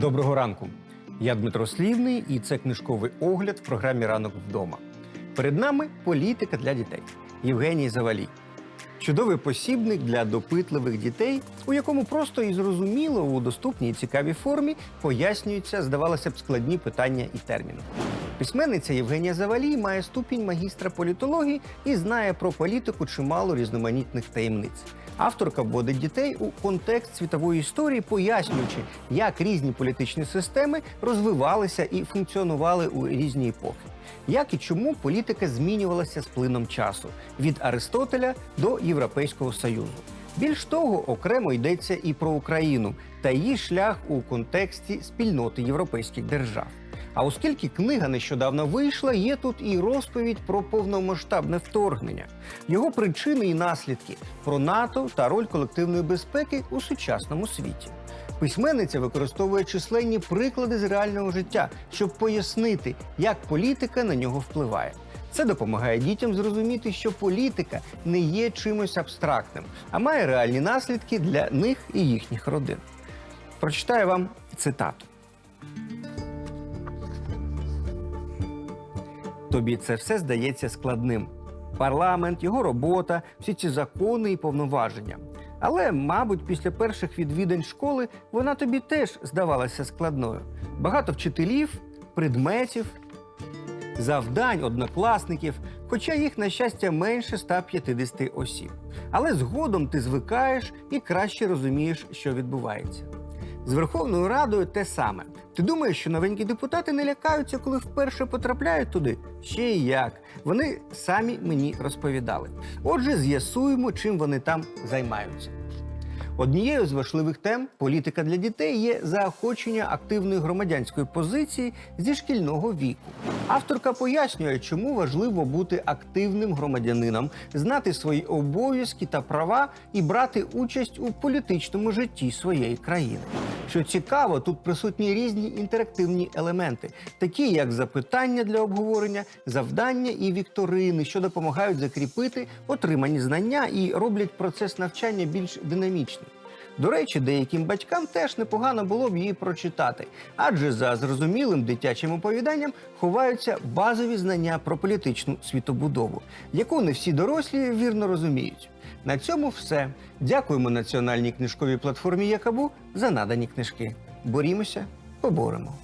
Доброго ранку. Я Дмитро Слівний, і це книжковий огляд в програмі Ранок вдома. Перед нами політика для дітей Євгеній Завалій. Чудовий посібник для допитливих дітей, у якому просто і зрозуміло у доступній і цікавій формі пояснюються, здавалося б, складні питання і терміни. Письменниця Євгенія Завалій має ступінь магістра політології і знає про політику чимало різноманітних таємниць. Авторка вводить дітей у контекст світової історії, пояснюючи, як різні політичні системи розвивалися і функціонували у різні епохи. Як і чому політика змінювалася з плином часу від Аристотеля до Європейського Союзу. Більш того, окремо йдеться і про Україну та її шлях у контексті спільноти європейських держав. А оскільки книга нещодавно вийшла, є тут і розповідь про повномасштабне вторгнення, його причини і наслідки, про НАТО та роль колективної безпеки у сучасному світі. Письменниця використовує численні приклади з реального життя, щоб пояснити, як політика на нього впливає. Це допомагає дітям зрозуміти, що політика не є чимось абстрактним, а має реальні наслідки для них і їхніх родин. Прочитаю вам цитату. Тобі це все здається складним. Парламент, його робота, всі ці закони і повноваження. Але, мабуть, після перших відвідань школи вона тобі теж здавалася складною. Багато вчителів, предметів, завдань, однокласників, хоча їх, на щастя, менше 150 осіб. Але згодом ти звикаєш і краще розумієш, що відбувається. З Верховною Радою те саме. Ти думаєш, що новенькі депутати не лякаються, коли вперше потрапляють туди? Ще й як. Вони самі мені розповідали. Отже, з'ясуємо, чим вони там займаються. Однією з важливих тем політика для дітей є заохочення активної громадянської позиції зі шкільного віку. Авторка пояснює, чому важливо бути активним громадянином, знати свої обов'язки та права і брати участь у політичному житті своєї країни. Що цікаво, тут присутні різні інтерактивні елементи, такі як запитання для обговорення, завдання і вікторини, що допомагають закріпити отримані знання і роблять процес навчання більш динамічним. До речі, деяким батькам теж непогано було б її прочитати, адже за зрозумілим дитячим оповіданням ховаються базові знання про політичну світобудову, яку не всі дорослі вірно розуміють. На цьому все. Дякуємо національній книжковій платформі Якабу за надані книжки. Борімося, поборемо.